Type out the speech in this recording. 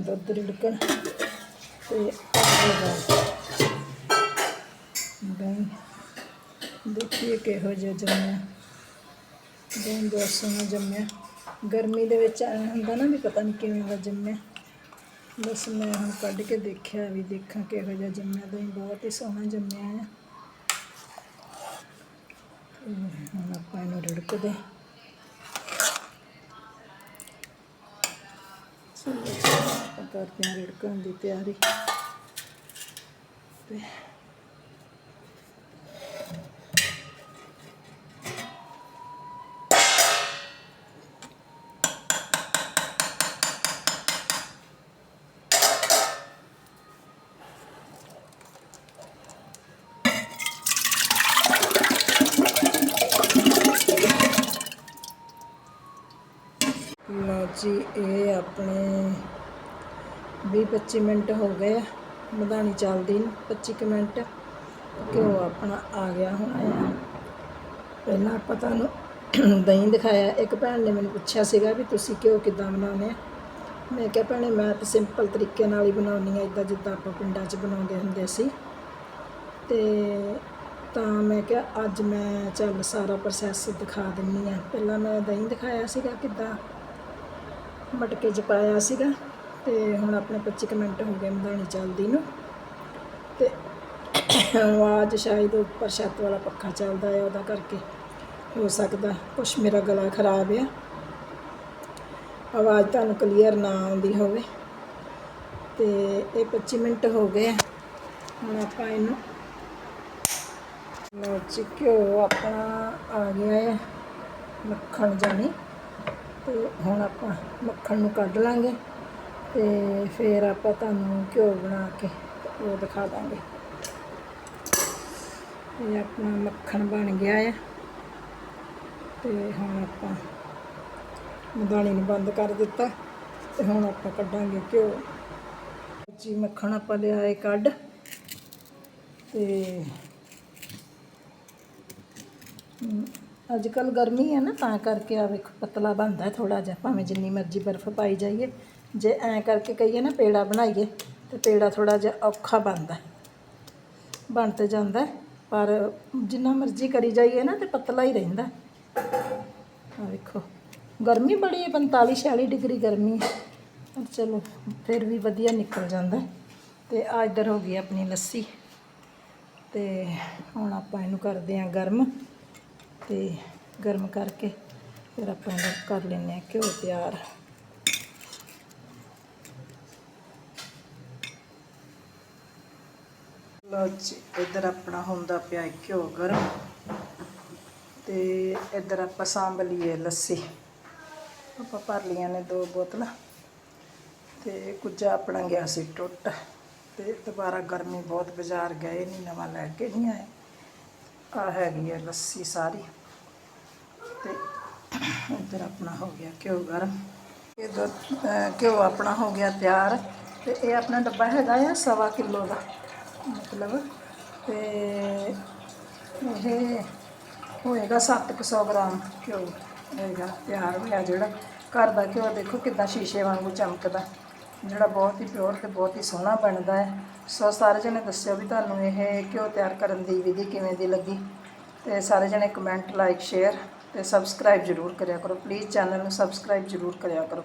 ਦੁੱਧ ਰਿੜਕਣ ਤੇ ਦਹੀਂ। ਦੇਖੀਏ ਕਿਹੋ ਜਿਹਾ ਜੰਮਿਆ। ਦਹੀਂ ਬਹੁਤ ਸੋਹਣਾ ਜੰਮਿਆ। ਗਰਮੀ ਦੇ ਵਿੱਚ ਐਂ ਹੁੰਦਾ ਨਾ ਵੀ ਪਤਾ ਨਹੀਂ ਕਿਵੇਂ ਦਾ ਜੰਮਿਆ। ਬਸ ਮੈਂ ਹੁਣ ਕੱਢ ਕੇ ਦੇਖਿਆ ਵੀ ਦੇਖਾਂ ਕਿਹੋ ਜਿਹਾ ਜੰਮਿਆ। ਦਹੀਂ ਬਹੁਤ ਹੀ ਸੋਹਣਾ ਜੰਮਿਆ ਆ। ਹੁਣ ਆਪਾਂ ਇਹਨੂੰ ਰਿੜਕਦੇ। ਕਰਦੇ ਹਾਂ ਰਿੜਕਣ ਦੀ ਤਿਆਰੀ। ਤੇ ਲਓ ਜੀ ਇਹ ਆਪਣੇ 20-25 ਮਿੰਟ ਹੋ ਗਏ ਆ, ਮਧਾਣੀ ਚੱਲਦੀ ਨੂੰ 25 ਕੁ ਮਿੰਟ ਘਿਓ ਆਪਣਾ ਆ ਗਿਆ ਹੁਣ ਆ। ਪਹਿਲਾਂ ਆਪਾਂ ਤੁਹਾਨੂੰ ਦਹੀਂ ਦਿਖਾਇਆ, ਇੱਕ ਭੈਣ ਨੇ ਮੈਨੂੰ ਪੁੱਛਿਆ ਸੀਗਾ ਵੀ ਤੁਸੀਂ ਘਿਓ ਕਿੱਦਾਂ ਬਣਾਉਂਦੇ ਮੈਂ ਕਿਹਾ ਭੈਣੇ, ਮੈਂ ਤਾਂ ਸਿੰਪਲ ਤਰੀਕੇ ਨਾਲ ਹੀ ਬਣਾਉਣੀ ਆ ਇਦਾਂ ਜਿੱਦਾਂ ਆਪਾਂ ਪਿੰਡਾਂ 'ਚ ਬਣਾਉਂਦੇ ਹੁੰਦੇ ਸੀ। ਤੇ ਤਾਂ ਮੈਂ ਕਿਹਾ, ਅੱਜ ਮੈਂ ਚੱਲ ਸਾਰਾ ਪ੍ਰੋਸੈਸ ਦਿਖਾ ਦਿੰਨੀ ਆ ਪਹਿਲਾਂ ਮੈਂ ਦਹੀਂ ਦਿਖਾਇਆ ਸੀਗਾ ਕਿੱਦਾਂ, ਮਟਕੇ 'ਚ ਪਾਇਆ ਸੀਗਾ। ਤੇ ਹੁਣ ਆਪਣੇ 25 ਕੁ ਮਿੰਟ ਹੋ ਗਏ ਮਧਾਣੀ ਚੱਲਦੀ ਨੂੰ। ਤੇ ਆਵਾਜ਼ ਸ਼ਾਇਦ ਉੱਪਰ ਛੱਤ ਵਾਲਾ ਪੱਖਾ ਚੱਲਦਾ ਹੈ ਉਹਦਾ ਕਰਕੇ ਹੋ ਸਕਦਾ ਕੁਛ ਮੇਰਾ ਗਲਾ ਖਰਾਬ ਆ। ਆਵਾਜ਼ ਤੁਹਾਨੂੰ ਕਲੀਅਰ ਨਾ ਆਉਂਦੀ ਹੋਵੇ। ਤੇ ਇਹ 25 ਮਿੰਟ ਹੋ ਗਏ ਹੁਣ ਆਪਾਂ ਇਹਨੂੰ ਲਓ ਜੀ ਘਿਓ ਆਪਣਾ ਆ ਗਿਆ ਹੈ ਮੱਖਣ ਜਾਣੀ। ਤੇ ਹੁਣ ਆਪਾਂ ਮੱਖਣ ਨੂੰ ਕੱਢ ਲਾਂਗੇ। ਤੇ ਫਿਰ ਆਪਾਂ ਤੁਹਾਨੂੰ ਘਿਓ ਬਣਾ ਕੇ ਉਹ ਦਿਖਾ ਦਾਂਗੇ। ਇਹ ਆਪਣਾ ਮੱਖਣ ਬਣ ਗਿਆ ਹੈ ਤੇ ਹੁਣ ਆਪਾਂ ਮਧਾਣੀ ਨੂੰ ਬੰਦ ਕਰ ਦਿੱਤਾ ਤੇ ਹੁਣ ਆਪਾਂ ਕੱਢਾਂਗੇ ਘਿਓ। ਜੀ, ਮੱਖਣ ਆਪਾਂ ਲਿਆਏ ਕੱਢ। ਤੇ ਅੱਜ ਕੱਲ ਗਰਮੀ ਹੈ ਨਾ, ਤਾਂ ਕਰਕੇ ਆ ਵੇਖੋ, ਪਤਲਾ ਬਣਦਾ ਥੋੜਾ ਜਿਹਾ, ਭਾਵੇਂ ਜਿੰਨੀ ਮਰਜ਼ੀ ਬਰਫ਼ ਪਾਈ ਜਾਈਏ। ਜੇ ਐਂ ਕਰਕੇ ਕਹੀਏ ਨਾ ਪੇੜਾ ਬਣਾਈਏ ਤੇ ਪੇੜਾ ਥੋੜਾ ਜਿਹਾ ਔਖਾ ਬਣਦਾ ਬਣ ਤੇ ਜਾਂਦਾ ਪਰ ਜਿੰਨਾ ਮਰਜ਼ੀ ਕਰੀ ਜਾਈਏ ਨਾ ਤੇ ਪਤਲਾ ਹੀ ਰਹਿੰਦਾ ਆ ਵੇਖੋ, ਗਰਮੀ ਬੜੀ ਹੈ 45 46 ਡਿਗਰੀ ਗਰਮੀ ਹੈ। ਪਰ ਚਲੋ, ਫਿਰ ਵੀ ਵਧੀਆ ਨਿਕਲ ਜਾਂਦਾ ਹੈ। ਤੇ ਆ ਇੱਧਰ ਹੋ ਗਈ ਆਪਣੀ ਲੱਸੀ। ਤੇ ਹੁਣ ਆਪਾਂ ਇਹਨੂੰ ਕਰਦੇ ਹਾਂ ਗਰਮ। ਤੇ ਗਰਮ ਕਰਕੇ ਫਿਰ ਆਪਾਂ ਇਹਨੂੰ ਕਰ ਲੈਂਦੇ ਹਾਂ ਘਿਓ ਤਿਆਰ। ਲਓ ਜੀ, ਇੱਧਰ ਆਪਣਾ ਹੁੰਦਾ ਪਿਆ ਘਿਓ ਗਰਮ ਤੇ ਇੱਧਰ ਆਪਾਂ ਸਾਂਭ ਲਈਏ ਲੱਸੀ। ਆਪਾਂ ਭਰ ਲਈਆਂ ਨੇ ਦੋ ਬੋਤਲਾਂ ਤੇ ਕੁਝਾ ਆਪਣਾ ਗਿਆ ਸੀ ਟੁੱਟ ਤੇ ਦੁਬਾਰਾ ਗਰਮੀ ਬਹੁਤ ਬਾਜ਼ਾਰ ਗਏ ਨਹੀਂ ਨਵਾਂ ਲੈ ਕੇ ਨਹੀਂ ਆਏ। ਆ ਹੈਗੀ ਹੈ ਲੱਸੀ ਸਾਰੀ ਤੇ ਇੱਧਰ ਆਪਣਾ ਹੋ ਗਿਆ ਘਿਓ ਗਰਮ। ਇਹ ਦੁੱਧ ਘਿਓ ਆਪਣਾ ਹੋ ਗਿਆ ਤਿਆਰ ਤੇ ਇਹ ਆਪਣਾ ਡੱਬਾ ਹੈਗਾ ਆ ਸਵਾ ਕਿਲੋ ਦਾ। ਮਤਲਬ ਤੇ ਇਹ ਹੋਏਗਾ 700 ਗ੍ਰਾਮ ਘਿਓ ਹੋਏਗਾ, ਤਿਆਰ ਹੋਇਆ ਜਿਹੜਾ। ਘਰ ਦਾ ਘਿਓ ਦੇਖੋ ਕਿੱਦਾਂ ਸ਼ੀਸ਼ੇ ਵਾਂਗੂ ਚਮਕਦਾ। ਜਿਹੜਾ ਬਹੁਤ ਹੀ ਪਿਓਰ ਤੇ ਬਹੁਤ ਹੀ ਸੋਹਣਾ ਬਣਦਾ ਹੈ। ਸੋ ਸਾਰੇ ਜਣੇ ਦੱਸਿਓ ਵੀ ਤੁਹਾਨੂੰ ਇਹ ਘਿਓ ਤਿਆਰ ਕਰਨ ਦੀ ਵਿਧੀ ਕਿਵੇਂ ਦੀ ਲੱਗੀ। ਤੇ ਸਾਰੇ ਜਣੇ ਕਮੈਂਟ ਲਾਈਕ ਸ਼ੇਅਰ ਤੇ ਸਬਸਕ੍ਰਾਈਬ ਜ਼ਰੂਰ ਕਰਿਆ ਕਰੋ। ਪਲੀਜ਼ ਚੈਨਲ ਨੂੰ ਸਬਸਕ੍ਰਾਈਬ ਜ਼ਰੂਰ ਕਰਿਆ ਕਰੋ।